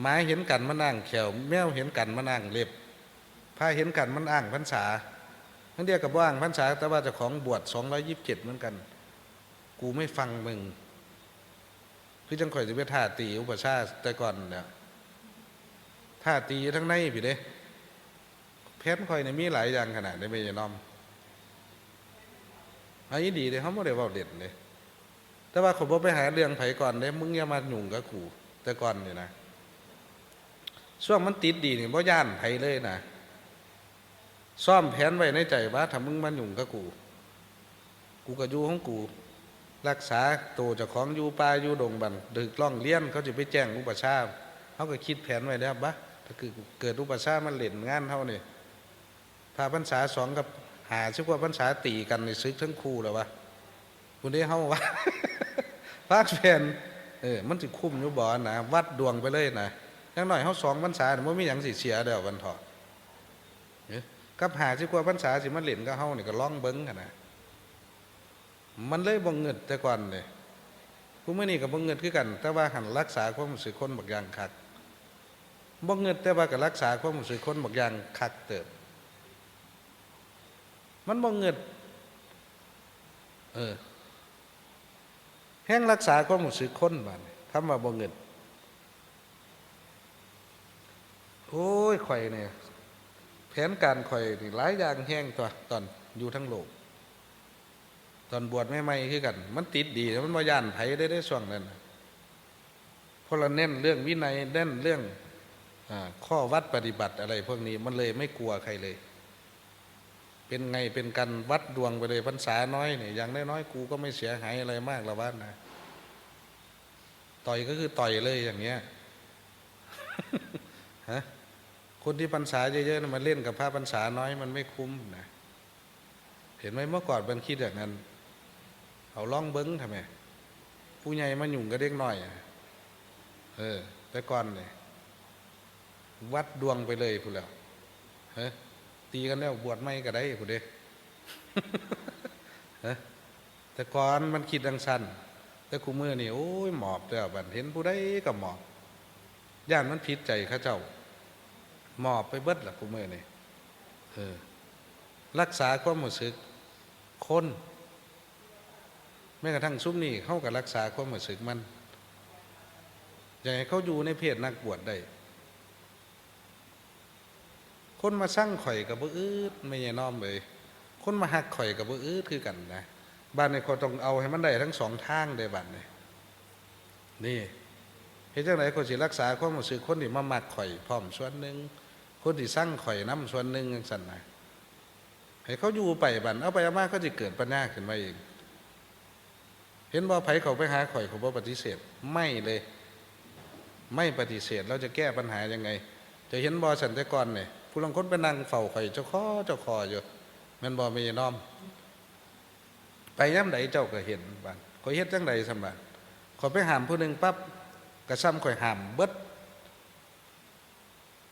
หมาเห็นกันมันอ้างแขวแมวเห็นกันมันอ้างเล็บพาเห็นกันมันอ้างพรรษาทั้งเดียวกับว่าอ้างพรรษาแต่ว่าเจ้าของบวชสองร้อยิบเจ็ดเหมือนกัน กูไม่ฟังมึงคือจังข่อยจะไปท่าตีอุปชาแต่ก่อนเนี่ยท่าตีทั้งในพี่เด้แพทย์ข่อยเนี่ยมีหลายอย่างขนาดได้ไม่ยนอมอันนี้ดีเลยเขาไม่ได้เว่าเด็ดเลยแต่ว่าเขาบอกไปหาเรื่องไผก่อนเด้มึงอย่ามาหยุ่งกับกูแต่ก่อนนี่นะ ช่วงมันติดดีนี่บ่ย่านไผเลยนะซ่อมแผนไว้ในใจว่าถ้ามึงมาหยุ่งกับกู กูก็อยู่ของกู รักษาตัวเจ้าของอยู่ป่าอยู่ดงบันดึกล่องเลี้ยนเขาจะไปแจ้งอุปชาเขาก็คิดแผนไว้แล้วบะถ้าคือเกิดอุปชามันเล่นงานเท่านี่พาพรรษาสองกับหาชื่อว่าพรรษาตีกันในซึกทั้งคู่แล้ววะคุณได้เฮาวะพากแฟนเออมันสิคุ้มอยู่บ่นะวัดดวงไปเลยนะ อย่างน้อยเฮาสองพรรษาเนี่ยมันมีหยังสิเสียเดียววันเถาะเอ้ยกับหาสิกว่าพรรษาสิมันเล่นกับเฮานี่ก็ลองเบิ่งกันนะมันเลยบ่เงิดแต่ก่อนเลยผู้มื้อนี้ก็บ่เงิดคือกัน แต่ว่าหันรักษาความรู้สึกคนบักอย่างคักบ่เงิดแต่ว่าก็รักษาความรู้สึกคนบักอย่างคักเติบ มันบ่เงิดเออแห้งรักษาความรู้สึกคนบ้านทำมาบ่เงิน โอ้ยข่อยเนี่ยแผนการข่อยนี่หลายอย่างแห้งตัวตอนอยู่ทั้งโลก ตอนบวชใหม่ๆคือกัน มันติดดีมันบ่ย่านไผได้ได้ช่วงนั้นเพราะเราเน้นเรื่องวินัยเน้นเรื่องอข้อวัดปฏิบัติอะไร พวกนี้มันเลยไม่กลัวใครเลย เป็นไงเป็นการวัดดวงไปเลยพรรษาน้อยเนี่ยอย่างน้อยๆกูก็ไม่เสียหายอะไรมากละวัดนะต่อยก็คือต่อยเลยอย่างเงี้ยฮะ คนที่พรรษาเยอะๆนะมาเล่นกับพระพรรษาน้อยมันไม่คุ้มนะเห็นไหมเมื่อก่อนมันคิดอย่างนั้น เอาล่องเบิ้งทำไมผู้ใหญ่มาหยุ่งกับเด็กน้อยอะเออ แต่ก่อนเนี่ยวัดดวงไปเลยพูดแล้วเฮ้ตีกันแล้วบวชไม่ก็ได้ผู้เด้ฮะแต่ก่อนมันคิดดังสั้นแต่คูมือนี่โอ้ยหมอบแล้วบันเห็นผู้ใดก็หมอบย่านมันผิดใจข้าเจ้า มอบไปเบิดละคูมือนี่เออรักษาความรู้สึกคนแม้กระทั่งซุ้มนี่เข้ากับรักษาความรู้สึกมันอย่างไรเขาอยู่ในเพศนักบวชได้ คนมาสร้างข่อยกับบ่อืดไม่ยน้อมเลย คนมาหักข่อยกับบ่อืดคือกันนะบ้านในี้เขาต้องเอาให้มันได้ทั้งสองทางได้บ้านนี้นี่เฮ็ดจังไดคนสิรักษาความรู้สึกคนที่มามักข่อยพร้อมส่วนหนึ่ง คนที่สร้างข่อยน้ำส่วนหนึ่งจังซั่นนะให้เขาอยู่ไปบันเอาไปอามาเขาจะเกิดปัญญาขึ้นมาเอง เห็นบ่ไผเขาไปหาข่อยเขาบ่ปฏิเสธไม่เลย ไม่ปฏิเสธเราจะแก้ปัญหายังไง จะเห็นบอสันต่ก่อนเนี่ยผู้ลังคนไปนั่งเฝ้าข่อยเจ้าข้อเจ้าคออยู่มันบอไม่น้อม ไปย่ำใดเจ้าก็เห็นบ้านข่อยเฮ็ดจังใดสำบัดข่อยไปหามผู้หนึ่งปั๊บกระซ้ำข่อยหามเบิด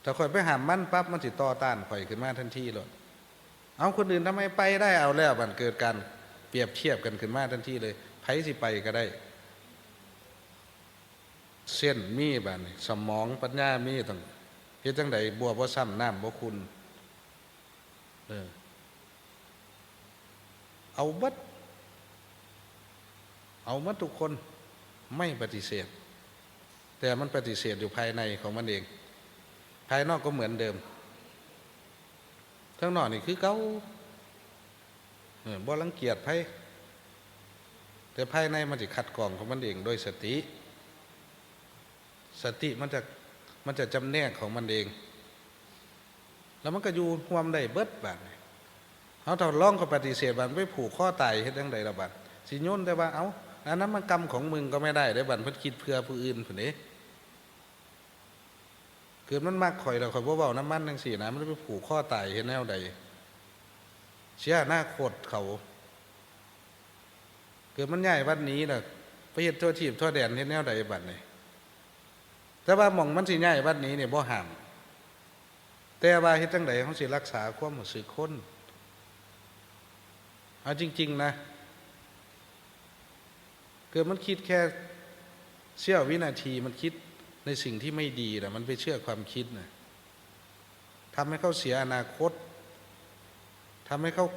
แต่ข่อยไปหามมันปั๊บมันสิต่อต้านข่อยขึ้นมาทันทีเลยเอาคนอื่นทำไมไปได้เอาแล้วบันเกิดการเปรียบเทียบกันขึ้นมาทันทีเลยไผสิไปก็ได้ เส้นมีบานนี่สมองปัญญามีต้องเฮ็ดจังใดบัวบ่ซ้ำน้ำบ่คุณเออเอาบัดเอามาทุกคนไม่ปฏิเสธ แต่มันปฏิเสธอยู่ภายในของมันเอง ภายนอกก็เหมือนเดิมทั้งนอกนี่คือเก่าบ่รังเกียจไผแต่ภายในมันสิขัดกรองของมันเองโดยสติ สติมันจะมันจะจำแนกของมันเอง แล้วมันก็อยู่รวมได้เบิดบาดนี่เขาถ้าล่องเขาปฏิเสธบาดไปผูกข้อตายเฮ็ดจังใดละบาดสิโยนได้ว่าเอาอันนั้นมันกรรมของมึงก็ไม่ได้ได้บัดเพิ่นคิดเพื่อผู้อื่นพุ่น เด้เกิดมันมากข่อยแล้วข่อยบ่เว้าน้ำมันจังซี่นะมันไปผูกข้อตายเฮ็ดแนวใดเสียหน้าโคตรเขาเกิดมันใหญ่วัดนี้น่ะไปเฮ็ดทั่วทีบทั่วแดนเฮ็ดแนวใดบัดนี่แต่ว่ามองมันสิง่ายวัดนี้เนี่ยบ่ห้ามแต่ว่าเฮ็ดจังไดเขาสิรักษาความรู้สึกคนเอาจริง ๆ นะเกิดมันคิดแค่เสี้ยววินาทีมันคิด ในสิ่งที่ไม่ดีนะมันไปเชื่อความคิดนะทำให้เขาเสียอนาคตทำให้เขา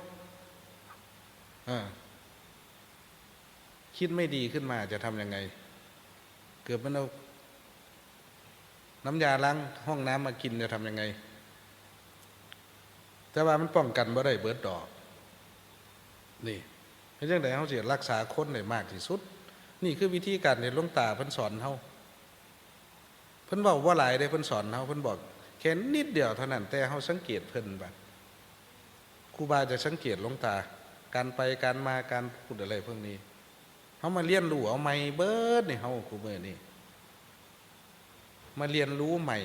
คิดไม่ดีขึ้นมาจะทำยังไง เกิดมันเอาน้ำยาล้างห้องน้ำมากินจะทำยังไง แต่ว่ามันป้องกันบ่ได้เบิดดอก นี่เป็นจังไดเฮาเสิรักษาคนได้มากที่สุด นี่คือวิธีการที่หลงตาพิ่นสอนเฮา พิ่นบอกว่าหลายได้เพิ่นสอนเขาเพิ่นบอกแค่นิดเดียวเท่านั้นแต่เขาสังเกตเพิ่นบัดครูบาจะสังเกตลงตา การไปการมาการพูดอะไรพวกนี้เขามาเรียนรู้เอาใหม่เบิดนี่เขาครูเบิร์ดนี่มาเรียนรู้ใหม่